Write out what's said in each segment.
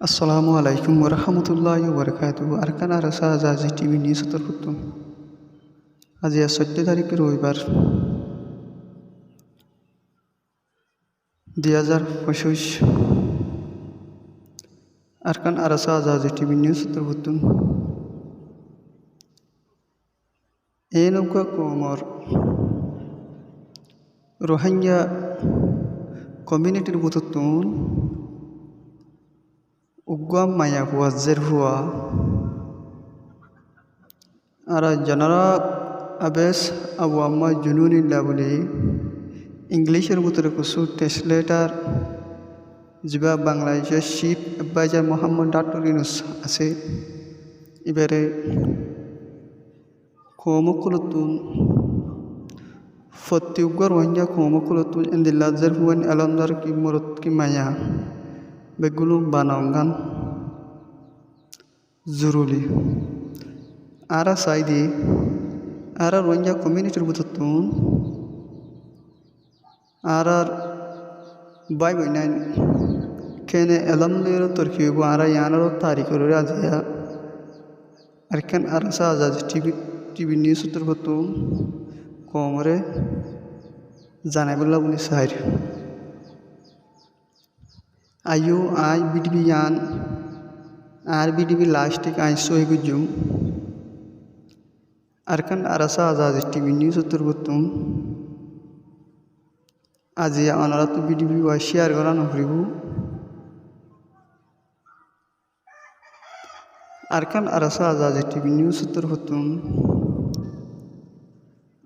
আসসালামু আলাইকুম ওরহামতুল্লাহ বরকাত আরকানা রসা জাজি টিভি নিউজ উত্তরপুত্তম আজি চৈধ্য তারিখ রবিবার, দুই হাজার পঁচিশ। আরকান আরসা জাজি টিভি নিউজ উত্তরপুত্তম এ নৌকা কোমর রোহিঙ্গা কমিউনিটির বুতুত্তুন উগ্গাম মায়া হুয়া জের হুয়া। আর জনারা আবেস আবু আম্মা জুনুনিল্লা বলি। ইংলিশের ভিতরে কিছু ট্রান্সলেটার যা বাংলাদেশের chief adviser Mohammad doctor Yunus আছে। এবারে কোমকুলতুন ফতি উগ্গর রোহিঙ্গা কোমকুলতুন এন্দিল্লা জের হুয়ান আলমদার কি মরত কি মায়া। বেগুলো বানাওগান জরুরি আরা সাইদি আরা রোহিঙ্গা কমিউনিটির বুঝতুন আর আর বাই বইনাইন কেনে এলমদের তরকিব আরা ইয়ানারও তারিখের আজিয়া আর কেন আর সাজাজ টিভি টিভি নিউজ উত্তর কমরে জানাই বললা বলি সাইর ayo ay bidbi yan ar bidbi lastik ay soy gujum arkan arasa azaz tv news utur butum আজি অনারা তো বিডিবি ওয়া শেয়ার করা নকরিব আরকান আরাসা আজাজ টিভি নিউজ উত্তর হতুম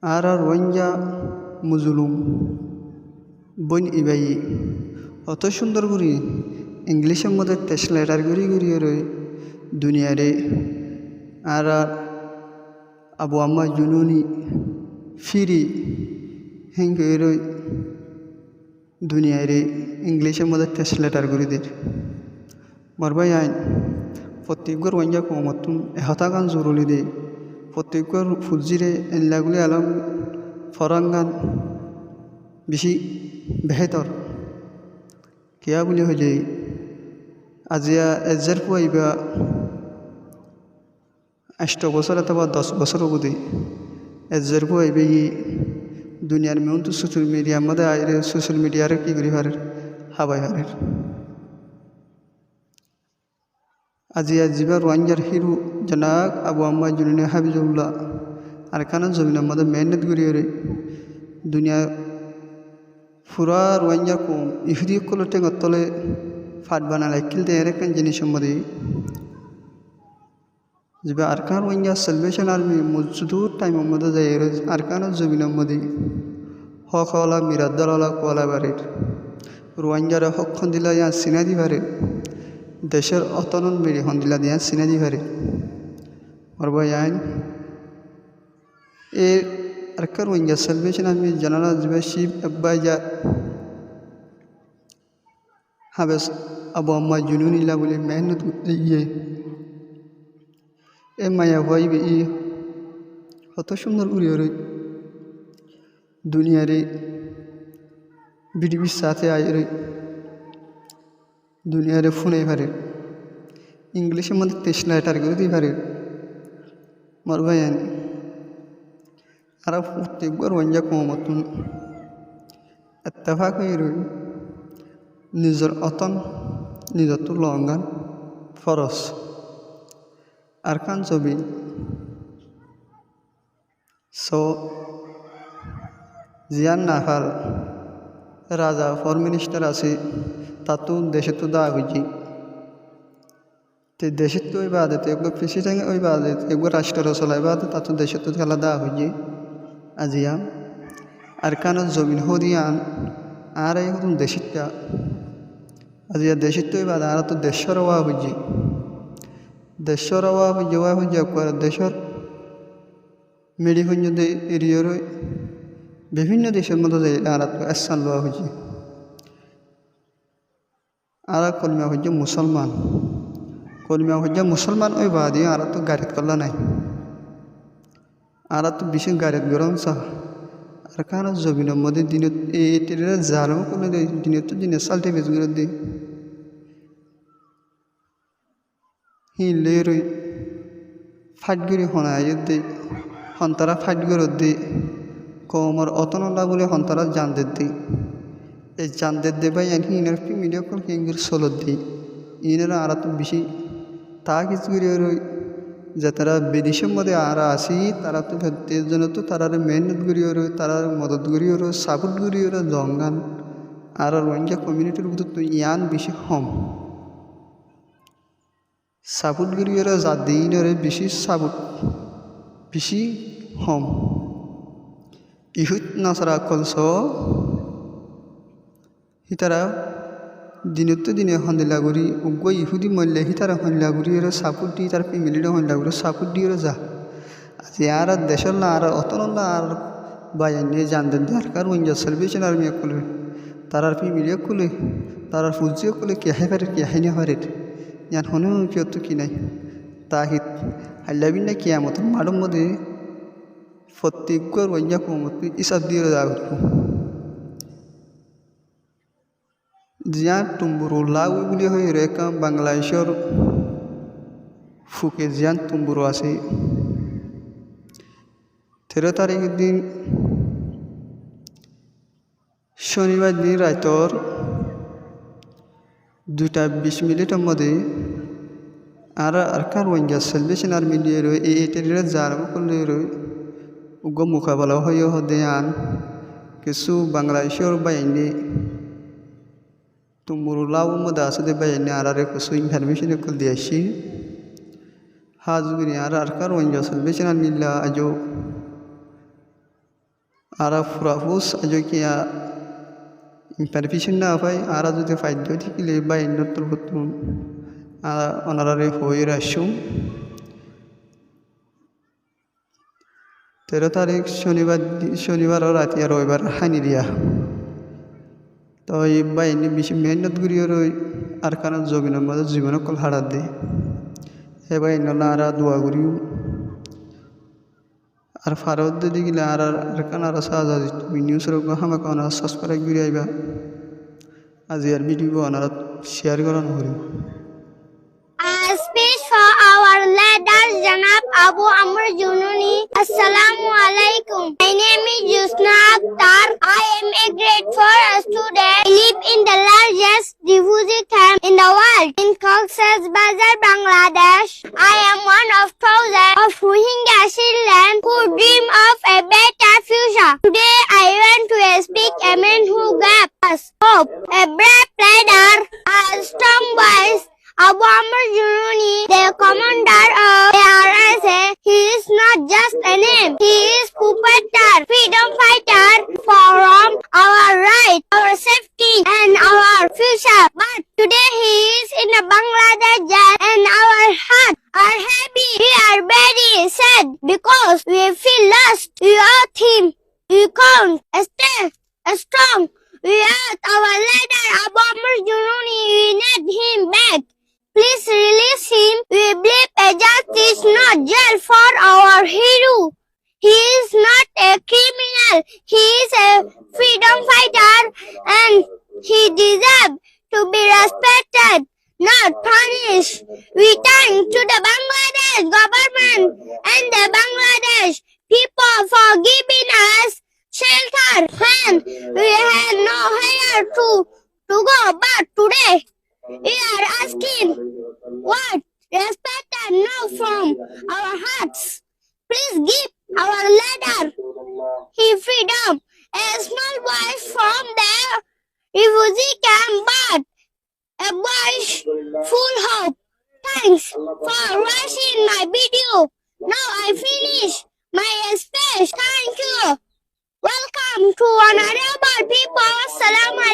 আর আর ওয়াঞ্জা মুজুলুম বইন ইবাই অত সুন্দর করি ইংলিশের মধ্যে ট্রান্সলেটার করি করি রই দুনিয়ারে। আর আবু আম্মা জুনুনি ফিরি, হেঙ্গে রই দুনিয়ারে ইংলিশের মধ্যে ট্রান্সলেটার করি দের। মরবাই আইন প্রত্যেকবার ওয়াঞ্জা কমতুন এহতা গান জরুরি দে। প্রত্যেকবার ফুলজিরে এল্লাগুলি আলম ফরাঙ্গান বেশি বেহেতর। কিয়া বুলি হলে আজিয়া এজাৰ পুৱাইবা আষ্ট বছর অথবা দশ বছর অবধি এজাৰ পুৱাইবে ই। দুনিয়ার মেউন তো সোশ্যাল মিডিয়ার মধ্যে আইরে সোশ্যাল মিডিয়ারে কি করি হারের হাবাই হারের আজিয়া জিবা রোয়াঞ্জার হিরু জনাক আবু আম্মা জুনিনে হাবিজুল্লাহ আর কানা জমিনের মধ্যে মেহনত করিয়ে দুনিয়া ফুরা টেঙর তলে ফাট বানালে কিলতে এর একটা জিনিস সম্বন্ধে যে আরকান রোয়াঞ্জা সেলভেশন আর্মি মজুদুর টাইমের মধ্যে যায় আরকানের জমিনের মধ্যে হক হলা মিরাদ্দালা কোয়ালা বাড়ির রোয়াঞ্জারে হকখন দিলা ইয়া সিনা দিবারে দেশের অতনন মেরি হন দিলা দিয়া সিনা দিবারে মরবা আইন এ arkar wanja salvation army general jiba chief abbaja habes abu amma jununi la bole mehnat করতে গিয়ে এ মায়া হইবে ই কত সুন্দর উড়ি ওরে দুনিয়ারে বিডিবির সাথে আয় দুনিয়ারে ফোনে পারে ইংলিশের মধ্যে ট্রান্সলেটার করে দিতে পারে মর ভাই arafu tigbar wanja kumamatun attafakiru nizar otan nizatu longan faros arkan sobi so জিয়ান নাফার রাজা ফরেন মিনিস্টার আছে তাতো দেশে তো দা হইছি তে দেশে তো ওই বাদে তো একবার প্রেসিডেন্ট ওই বাদে একবার রাষ্ট্র চলাইবা তাতো দেশে তো খেলা দা হইছি আজিয়া, আর কানত জমিন হদিয়ান, আর এই হতুন দেশিটা আজিয়া দেশিত বাদ আর তো দেশের ওয়া বুঝি দেশর আওয়া হইয়া হইয়া করে দেশর মেডি হইয়া এরিয়র বিভিন্ন দেশের মধ্যে যাই আর স্থান লওয়া হয়েছে আর কলমিয়া হইয়া মুসলমান। কলমিয়া হইয়া মুসলমান, ওই বাদী আর তো গাড়িত করলা নাই। আর তো বেশি গাড়িত গরম চা আর কারণ জমিনের মধ্যে দিনত এই টেরে জালও কোনো দিনত তো দিনে সালটে বেশ করে দিই। হিলে রই ফাটগুড়ি হনায় দে হন্তারা ফাটগুড় দে কমর অতনলা বলে হন্তারা জানদের দে এই জানদের দে ভাই আনি ইনার মিডিয়া কল কিঙ্গির সলত দি ইনারা আর তো বেশি তা কিছু করে যে তারা বিদেশের মধ্যে আর আসি, তারা তো এর জন্য তো তারা মেহনত করিও রই তারা মদত করিও রই সাপোর্ট করিও রই জঙ্গান আর রোহিঙ্গা কমিউনিটির মধ্যে তো ইয়ান বেশি হম সাপোর্ট করিও রই যা দিন রে বেশি সাপোর্ট বেশি হম ইহুত নাসারা কলস হিতারা দিনত দিনে হন্দিলাগুড়ি উগ্র ইহুদি মল্লে হি হিতারা হন্দিলাগুড়ি এর সাপোর্ট দিয়ে তার ফ্যামিলিটা হন্দিলাগুড়ি সাপোর্ট দিয়ে যা। আজি আর দেশের না আর অতন আর বাইনে জানতেন দরকার উইঞ্জা সার্ভিসেন আর্মি কলে তারার ফ্যামিলি কলে। তারার ফুজিও কলে কে হাই পারে কে হাই না পারে ইয়ান হনে কিয়ত কি নাই। তাহিত হাইলাবিন না কিয়ামত মাডম মধ্যে প্রত্যেকর ওইয়া কমত ইসাব দিয়ে যাবে জিয়া তুম্বুরু লাউ বুলি হৈ ৰেকা বাংলাদেশৰ ফুকে জিয়ান তুম্বুরু আছে। তেরো তারিখ দিন শনিবার দিন রাতর দুটা বিশ মিনিটের মধ্যে আর আরকার ওয়াঙ্গা সেলভেশন আর্মি দিয়ে রয়ে এই এটারিরা জারব করলে রয়ে উগ্র মোকাবেলা হয়ে হদে আন কিছু বাংলাদেশের বাইনে tumurulaw mo da sa de bayan ni arare ko so information ko dia shi hazugini ara arkar wanja salvation alilla ajo ara furafus ajo kiya information না পাই আর যদি ফাইদ্য ঠিকিলে বা ইন্নতর হতুন আর অনারারে হয়ে রাসুম তেরো তারিখ শনিবার শনিবার রাতি আর রবিবার হানি দিয়া তো এই বাইনি বেশি মেহনত করিও রই, আর কারণ জমিনের মধ্যে জীবন কল হারাত দে হে বাই নলা আর দোয়া করিও আর ফারত দিদি গেলে আর আর কান আর সাজা তুমি নিউজ রোগ হামা কান সাবস্ক্রাইব করে আইবা আজি আর ভিডিও আনার share Amr Jununi. Assalamu alaikum. My name is Yusna Akhtar. I am a grade 4 student. I live in the largest refugee camp in the world in Cox's Bazar, Bangladesh. I am one of thousands of Rohingya children who dream of a better future. Today I want to speak a man who gave us hope, a brave leader, a strong voice, Abu Amr Jununi, the commander of the just a name. He is Pupetar, freedom fighter for our right, our safety, and our future. But today he is in a Bangladesh jail and our heart are happy. We are very sad because we feel lost without him. We can't stay strong without our leader Abu Amr Jununi. We need him back. Please release him. We believe a justice, not jail for our hero. He is not a criminal. He is a freedom fighter and he deserves to be respected, not punished. We thank to the Bangladesh government and the Bangladesh people for giving us shelter when we had nowhere to, to go. But today we are asking what respect and love from our hearts. Please give our leader his freedom, a small boy from the refugee camp, but a boy full hope. Thanks for watching my video. Now I finish my speech. Thank you. Welcome to honorable people. Assalamu.